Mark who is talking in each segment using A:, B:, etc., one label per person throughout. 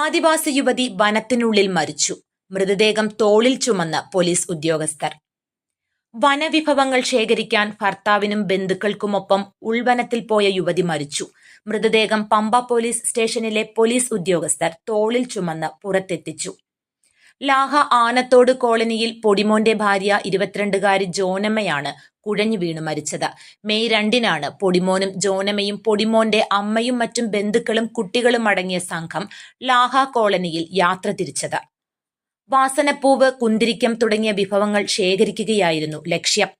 A: ആദിവാസി യുവതി വനത്തിനുള്ളിൽ മരിച്ചു. മൃതദേഹം തോളിൽ ചുമന്ന് പോലീസ് ഉദ്യോഗസ്ഥർ. വനവിഭവങ്ങൾ ശേഖരിക്കാൻ ഭർത്താവിനും ബന്ധുക്കൾക്കുമൊപ്പം ഉൾവനത്തിൽ പോയ യുവതി മരിച്ചു. മൃതദേഹം പമ്പ പോലീസ് സ്റ്റേഷനിലെ പോലീസ് ഉദ്യോഗസ്ഥർ തോളിൽ ചുമന്ന് പുറത്തെത്തിച്ചു. ലാഹ ആനത്തോട് കോളനിയിൽ പൊടിമോന്റെ ഭാര്യ ഇരുപത്തിരണ്ടുകാരി ജോനമ്മയാണ് കുഴഞ്ഞു വീണ് മരിച്ചത്. മെയ് രണ്ടിനാണ് പൊടിമോനും ജോനമ്മയും പൊടിമോന്റെ അമ്മയും മറ്റും ബന്ധുക്കളും കുട്ടികളും അടങ്ങിയ സംഘം ലാഹ കോളനിയിൽ യാത്ര തിരിച്ചത്. വാസനപ്പൂവ് കുന്തിരിക്കം തുടങ്ങിയ വിഭവങ്ങൾ ശേഖരിക്കുകയായിരുന്നു ലക്ഷ്യം.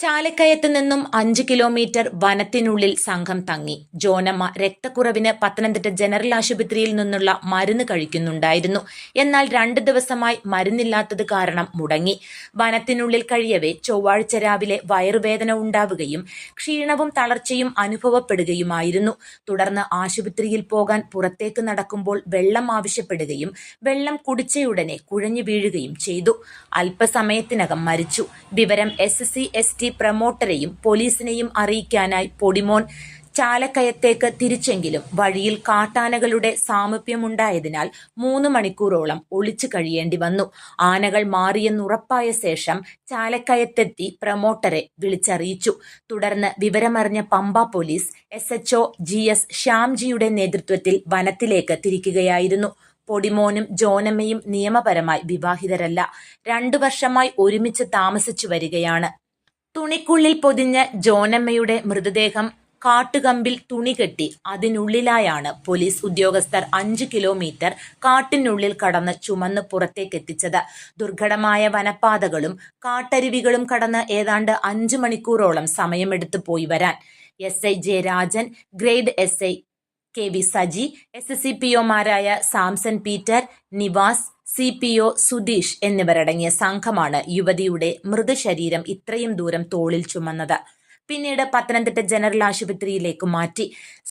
A: ചാലക്കയത്ത് നിന്നും അഞ്ച് കിലോമീറ്റർ വനത്തിനുള്ളിൽ സംഘം തങ്ങി. ജോനമ്മ രക്തക്കുറവിന് പത്തനംതിട്ട ജനറൽ ആശുപത്രിയിൽ നിന്നുള്ള മരുന്ന് കഴിക്കുന്നുണ്ടായിരുന്നു. എന്നാൽ രണ്ട് ദിവസമായി മരുന്നില്ലാത്തത് കാരണം മുടങ്ങി. വനത്തിനുള്ളിൽ കഴിയവേ ചൊവ്വാഴ്ച രാവിലെ വയറുവേദന ഉണ്ടാവുകയും ക്ഷീണവും തളർച്ചയും അനുഭവപ്പെടുകയുമായിരുന്നു. തുടർന്ന് ആശുപത്രിയിൽ പോകാൻ പുറത്തേക്ക് നടക്കുമ്പോൾ വെള്ളം ആവശ്യപ്പെടുകയും വെള്ളം കുടിച്ചയുടനെ കുഴഞ്ഞു വീഴുകയും ചെയ്തു. അല്പസമയത്തിനകം മരിച്ചു. വിവരം എസ് സി എസ് ടി പ്രമോട്ടറെയും പോലീസിനെയും അറിയിക്കാനായി പൊടിമോൻ ചാലക്കയത്തേക്ക് തിരിച്ചെങ്കിലും വഴിയിൽ കാട്ടാനകളുടെ സാമീപ്യമുണ്ടായതിനാൽ മൂന്ന് മണിക്കൂറോളം ഒളിച്ചു കഴിയേണ്ടി വന്നു. ആനകൾ മാറിയെന്നുറപ്പായ ശേഷം ചാലക്കയത്തെത്തി പ്രമോട്ടറെ വിളിച്ചറിയിച്ചു. തുടർന്ന് വിവരമറിഞ്ഞ Pamba police S HO G S ശ്യാംജിയുടെ നേതൃത്വത്തിൽ വനത്തിലേക്ക് തിരിക്കുകയായിരുന്നു. പൊടിമോനും ജോനമ്മയും നിയമപരമായി വിവാഹിതരല്ല. രണ്ടു വർഷമായി ഒരുമിച്ച് താമസിച്ചു വരികയാണ്. തുണിക്കുള്ളിൽ പൊതിഞ്ഞ ജോനമ്മയുടെ മൃതദേഹം കാട്ടുകമ്പിൽ തുണി കെട്ടി അതിനുള്ളിലായാണ് പോലീസ് ഉദ്യോഗസ്ഥർ അഞ്ച് കിലോമീറ്റർ കാട്ടിനുള്ളിൽ കടന്ന് ചുമന്ന് പുറത്തേക്കെത്തിച്ചത് ദുർഘടമായ വനപാതകളും കാട്ടരുവികളും കടന്ന് ഏതാണ്ട് അഞ്ചു മണിക്കൂറോളം സമയമെടുത്ത് പോയി വരാൻ. S I J Rajan grade S I K V Saji S C P ഒമാരായ Samson Peter Nivas C P O Sudheesh എന്നിവരടങ്ങിയ സംഘമാണ് യുവതിയുടെ മൃതശരീരം ഇത്രയും ദൂരം തോളിൽ ചുമന്നത്. പിന്നീട് പത്തനംതിട്ട ജനറൽ ആശുപത്രിയിലേക്ക് മാറ്റി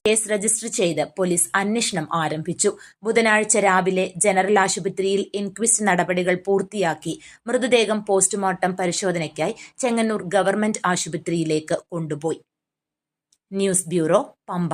A: കേസ് രജിസ്റ്റർ ചെയ്ത് പോലീസ് അന്വേഷണം ആരംഭിച്ചു. ബുധനാഴ്ച രാവിലെ ജനറൽ ആശുപത്രിയിൽ ഇൻക്വിസ്റ്റ് നടപടികൾ പൂർത്തിയാക്കി മൃതദേഹം പോസ്റ്റ്മോർട്ടം പരിശോധനയ്ക്കായി ചെങ്ങന്നൂർ ഗവൺമെന്റ് ആശുപത്രിയിലേക്ക് കൊണ്ടുപോയി. News bureau Pamba.